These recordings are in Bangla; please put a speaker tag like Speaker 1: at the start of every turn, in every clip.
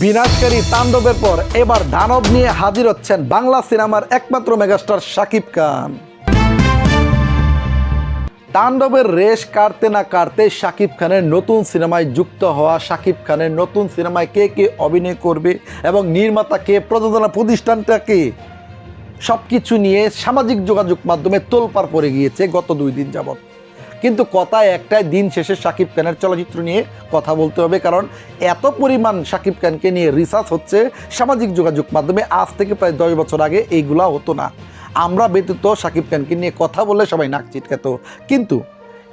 Speaker 1: বিনাশকারী তাণ্ডবের পর এবার দানব নিয়ে হাজির হচ্ছেন বাংলা সিনেমার একমাত্র মেগাস্টার শাকিব খান। তাণ্ডবের রেশ কাটতে না কাটতে শাকিব খানের নতুন সিনেমায় যুক্ত হওয়া শাকিব খানের নতুন সিনেমায় কে কে অভিনয় করবে এবং নির্মাতা কে, প্রযোজনা প্রতিষ্ঠানটা কে সব কিছু নিয়ে সামাজিক যোগাযোগ মাধ্যমে তোলপাড় পড়ে গিয়েছে গত দুই দিন যাবৎ। কিন্তু কথা একটাই, দিন শেষে শাকিব খানের চলচ্চিত্র নিয়ে কথা বলতে হবে, কারণ এত পরিমাণ শাকিব খানকে নিয়ে রিসার্চ হচ্ছে সামাজিক যোগাযোগ মাধ্যমে। আজ থেকে প্রায় দশ বছর আগে এইগুলা হতো না। আমরা ব্যতীত শাকিব খানকে নিয়ে কথা বলে সবাই নাক চিটকাতো। কিন্তু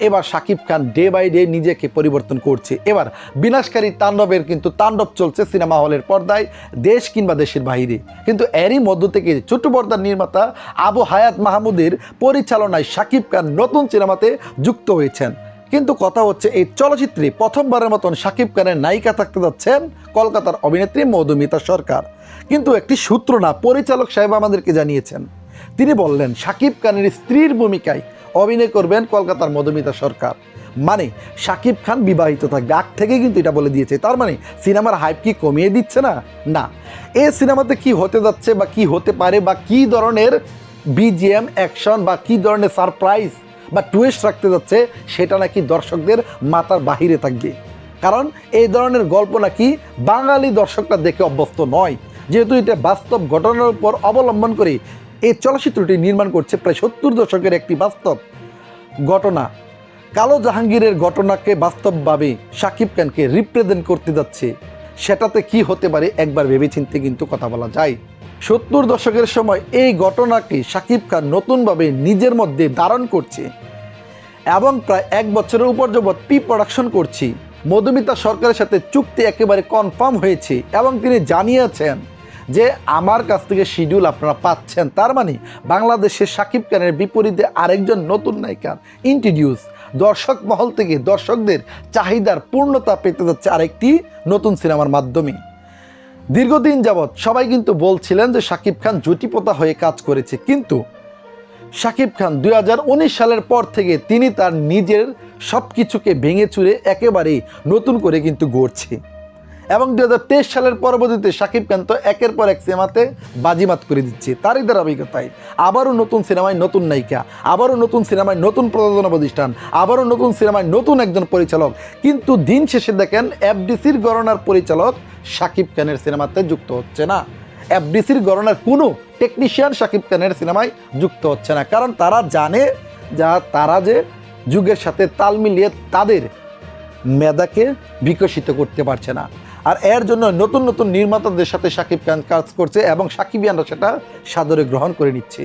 Speaker 1: এবার Shakib Khan day by day নিজেকে পরিবর্তন করছে। এবার বিনাশকারী তাণ্ডবের কিন্তু তাণ্ডব চলছে সিনেমা হলের পর্দায়, দেশ কিংবা দেশের বাইরে। কিন্তু এরই মধ্য থেকে ছোট পর্দার নির্মাতা আবু হায়াত মাহমুদের পরিচালনায় শাকিব খান নতুন সিনেমাতে যুক্ত হয়েছেন। কিন্তু কথা হচ্ছে, এই চলচ্চিত্রে প্রথমবারের মতন শাকিব খানের নায়িকা থাকতে যাচ্ছেন কলকাতার অভিনেত্রী মধুমিতা সরকার। কিন্তু একটি সূত্র না, পরিচালক সাহেব আমাদেরকে জানিয়েছেন। তিনি বললেন শাকিব খানের স্ত্রীর ভূমিকায় অভিনয় করবেন কলকাতার মধুমিতা সরকার। মানে শাকিব খান বিবাহিত থাকবে। আগ থেকে কিন্তু এটা বলে দিয়েছে। তার মানে সিনেমার হাইপ কি কমিয়ে দিচ্ছে না? না। এ সিনেমাতে কি হতে যাচ্ছে বা কি হতে পারে বা কি ধরনের বিজিএম অ্যাকশন বা কি ধরনের সারপ্রাইজ বা টুয়েস্ট রাখতে যাচ্ছে, সেটা নাকি দর্শকদের মাথার বাহিরে থাকবে। কারণ, এই ধরনের গল্প নাকি বাঙালি দর্শকরা দেখে অভ্যস্ত নয়। যেহেতু এটা বাস্তব ঘটনার উপর অবলম্বন করে এই চলচ্চিত্রটি নির্মাণ করছে প্রায় সত্তর দশকের একটি বাস্তব ঘটনা। কালো জাহাঙ্গীরের ঘটনাকে বাস্তবভাবে শাকিব খানকে রিপ্রেজেন্ট করতে যাচ্ছে। সেটাতে কি হতে পারে একবার ভেবেচিন্তে কিন্তু কথা বলা যায়। সত্তর দশকের সময় এই ঘটনাকে শাকিব খান নতুনভাবে নিজের মধ্যে ধারণ করছে এবং প্রায় এক বছরের উপর যাবৎ পি প্রোডাকশন করছি। মধুমিতা সরকারের সাথে চুক্তি একেবারে কনফার্ম হয়েছে এবং তিনি জানিয়েছেন যে আমার কাছ থেকে শিডিউল আপনারা পাচ্ছেন, তার মানে বাংলাদেশের শাকিব খানের বিপরীতে আরেকজন নতুন নায়িকা ইন্ট্রোডিউস দর্শক মহল থেকে দর্শকদের চাহিদার পূর্ণতা পেতে যাচ্ছে আরেকটি নতুন সিনেমার মাধ্যমে। দীর্ঘদিন যাবৎ সবাই কিন্তু বলছিলেন যে শাকিব খান জুটিপোতা হয়ে কাজ করেছে, কিন্তু শাকিব খান দুই হাজার উনিশ সালের পর থেকে তিনি তার নিজের সব কিছুকে ভেঙে চুরে একেবারেই নতুন করে কিন্তু গড়ছে। এবং দু হাজার তেইশ সালের পরবর্তীতে শাকিব খান তো একের পর এক সিনেমাতে বাজিমাত করে দিচ্ছে। তারই ধারাবাহিকতায়। আবারও নতুন সিনেমায় নতুন নায়িকা, আবারও নতুন সিনেমায় নতুন প্রযোজনা প্রতিষ্ঠান, আবারও নতুন সিনেমায় নতুন একজন পরিচালক। কিন্তু দিন শেষে দেখেন, এফডিসির গণনার পরিচালক শাকিব খানের সিনেমাতে যুক্ত হচ্ছে না। এফডিসির গণনার কোনো টেকনিশিয়ান শাকিব খানের সিনেমায় যুক্ত হচ্ছে না। কারণ তারা জানে যা, তারা যে যুগের সাথে তাল মিলিয়ে তাদের মেধাকে বিকশিত করতে পারছে না। আর এর জন্য নতুন নতুন নির্মাতাদের সাথে শাকিব খান কাজ করছে এবং সাকিবিয়ানরা সেটা সাদরে গ্রহণ করে নিচ্ছে।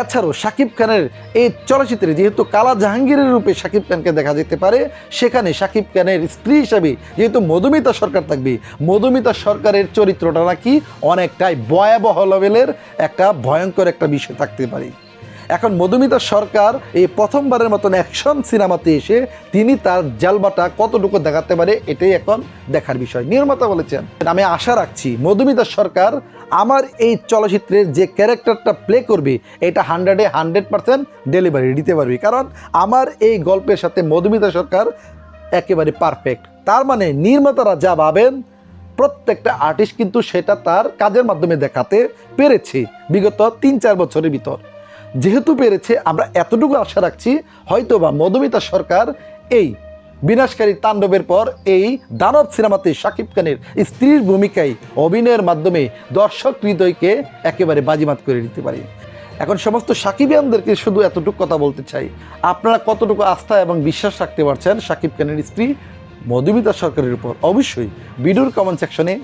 Speaker 1: এছাড়াও শাকিব খানের এই চলচ্চিত্রে যেহেতু কালা জাহাঙ্গীরের রূপে শাকিব খানকে দেখা যেতে পারে, সেখানে শাকিব খানের স্ত্রী হিসাবে যেহেতু মধুমিতা সরকার থাকবে, মধুমিতা সরকারের চরিত্রটা নাকি অনেকটাই ভয়াবহ লেভেলের একটা ভয়ঙ্কর একটা বিষয় থাকতে পারে। এখন মধুমিতা সরকার এই প্রথমবারের মতন অ্যাকশন সিনেমাতে এসে তিনি তার জালবাটা কতটুকু দেখাতে পারে এটাই এখন দেখার বিষয়। নির্মাতা বলেছেন, আমি আশা রাখছি মধুমিতা সরকার আমার এই চলচ্চিত্রের যে ক্যারেক্টারটা প্লে করবে, এটা হান্ড্রেডে হান্ড্রেড পার্সেন্ট ডেলিভারি দিতে পারবে। কারণ আমার এই গল্পের সাথে মধুমিতা সরকার একেবারে পারফেক্ট তার মানে নির্মাতারা যা ভাবেন, প্রত্যেকটা আর্টিস্ট কিন্তু সেটা তার কাজের মাধ্যমে দেখাতে পেরেছে, বিগত তিন চার বছরের ভিতর। যেহেতু পেরেছে, আমরা এতটুকু আশা রাখছি হয়তো বা মধুমিতা সরকার এই বিনাশকারী তাণ্ডবের পর এই দানব সিনেমাতে শাকিব খানের স্ত্রীর ভূমিকায় অভিনয়ের মাধ্যমে দর্শক হৃদয়কে একেবারে বাজিমাত করে দিতে পারে। এখন সমস্ত সাকিবিয়ানদেরকে শুধু এতটুকু কথা বলতে চাই। আপনারা কতটুকু আস্থা এবং বিশ্বাস রাখতে পারছেন শাকিব খানের স্ত্রী মধুমিতা সরকারের উপর? অবশ্যই ভিডিওর কমেন্ট সেকশনে